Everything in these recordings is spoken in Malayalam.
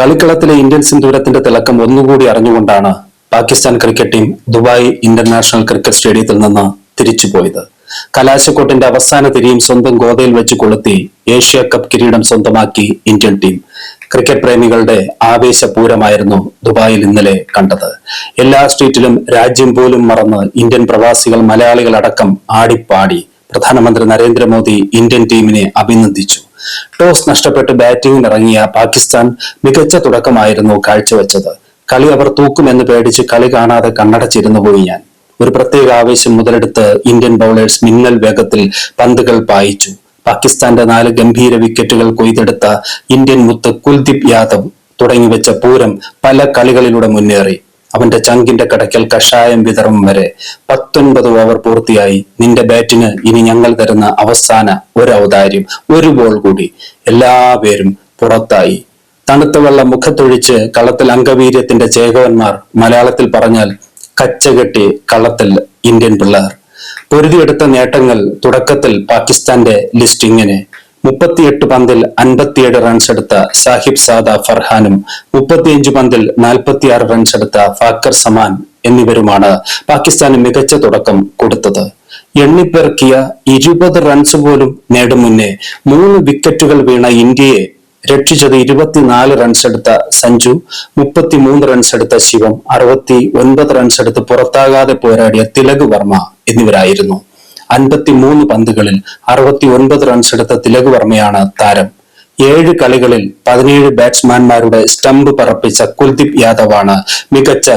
കളിക്കളത്തിലെ ഇന്ത്യൻ സിന്ദൂരത്തിന്റെ തിളക്കം ഒന്നുകൂടി അറിഞ്ഞുകൊണ്ടാണ് Pakistan cricket team Dubai international cricket സ്റ്റേഡിയത്തിൽ നിന്ന് തിരിച്ചുപോയത്. കലാശക്കോട്ടിന്റെ അവസാന തിരിയും സ്വന്തം ഗോതയിൽ വെച്ച് കൊളുത്തി ഏഷ്യ കപ്പ് കിരീടം സ്വന്തമാക്കി ഇന്ത്യൻ ടീം. ക്രിക്കറ്റ് പ്രേമികളുടെ ആവേശപൂരമായിരുന്നു ദുബായിൽ ഇന്നലെ കണ്ടത്. എല്ലാ സ്ട്രീറ്റിലും രാജ്യം പോലും മറന്ന് ഇന്ത്യൻ പ്രവാസികൾ മലയാളികൾ അടക്കം ആടിപ്പാടി. പ്രധാനമന്ത്രി നരേന്ദ്രമോദി ഇന്ത്യൻ ടീമിനെ അഭിനന്ദിച്ചു. ടോസ് നഷ്ടപ്പെട്ട് ബാറ്റിംഗിന് ഇറങ്ങിയ പാകിസ്ഥാൻ മികച്ച തുടക്കമായിരുന്നു കാഴ്ചവെച്ചത്. കളി അവർ തൂക്കുമെന്ന് പേടിച്ച് കളി കാണാതെ കണ്ണടച്ചിരുന്നു പോയി ഞാൻ. ഒരു പ്രത്യേക ആവേശം മുതലെടുത്ത് ഇന്ത്യൻ ബൗളേഴ്സ് മിന്നൽ വേഗത്തിൽ പന്തുകൾ പായിച്ചു. പാകിസ്ഥാന്റെ നാല് ഗംഭീര വിക്കറ്റുകൾ കൊയ്തെടുത്ത ഇന്ത്യൻ മുത്ത് കുൽദീപ് യാദവ് തുടങ്ങിവെച്ച പൂരം പല കളികളിലൂടെ മുന്നേറി. അവന്റെ ചങ്കിന്റെ കടക്കൽ കഷായം വിതറും വരെ പത്തൊൻപത് ഓവർ പൂർത്തിയായി. നിന്റെ ബാറ്റിന് ഇനി ഞങ്ങൾ തരുന്ന അവസാന ഒരു ഔദാര്യം ഒരു ബോൾ കൂടി. എല്ലാവരും പുറത്തായി. തണുത്ത വെള്ളം മുഖത്തൊഴിച്ച് കളത്തിൽ അംഗവീര്യത്തിന്റെ ചേകവന്മാർ മലയാളത്തിൽ പറഞ്ഞാൽ കച്ചകെട്ടി കളത്തിൽ ഇന്ത്യൻ പിള്ളേർ. പൊരുതിയെടുത്ത നേട്ടങ്ങൾ തുടക്കത്തിൽ പാകിസ്ഥാന്റെ ലിസ്റ്റ് ഇങ്ങനെ. മുപ്പത്തിയെട്ട് പന്തിൽ അൻപത്തിയേഴ് റൺസ് എടുത്ത സാഹിബ് സാദ ഫർഹാനും മുപ്പത്തിയഞ്ച് പന്തിൽ നാൽപ്പത്തിയാറ് റൺസ് എടുത്ത ഫാക്കർ സമാൻ എന്നിവരുമാണ് പാകിസ്ഥാന് മികച്ച തുടക്കം കൊടുത്തത്. എണ്ണിപ്പെറുക്കിയ ഇരുപത് റൺസ് പോലും നേടും മുന്നേ മൂന്ന് വിക്കറ്റുകൾ വീണ ഇന്ത്യയെ രക്ഷിച്ചത് ഇരുപത്തിനാല് റൺസ് എടുത്ത സഞ്ജു മുപ്പത്തിമൂന്ന് റൺസ് എടുത്ത ശിവം അറുപത്തി ഒൻപത് റൺസ് എടുത്ത് പുറത്താകാതെ പോരാടിയ തിലക് വർമ്മ എന്നിവരായിരുന്നു. അൻപത്തിമൂന്ന് പന്തുകളിൽ അറുപത്തി ഒൻപത് റൺസ് എടുത്ത തിലക് വർമ്മയാണ് താരം. ഏഴ് കളികളിൽ പതിനേഴ് ബാറ്റ്സ്മാൻമാരുടെ സ്റ്റംപ് പറപ്പിച്ച കുൽദീപ് യാദവാണ് മികച്ച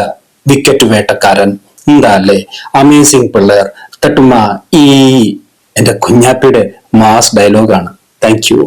വിക്കറ്റ് വേട്ടക്കാരൻ. എന്താ അല്ലേ? അമേസിംഗ് പിള്ളേർ തട്ടുമ ഈ എന്റെ കുഞ്ഞാപ്പിയുടെ മാസ് ഡയലോഗാണ് താങ്ക് യു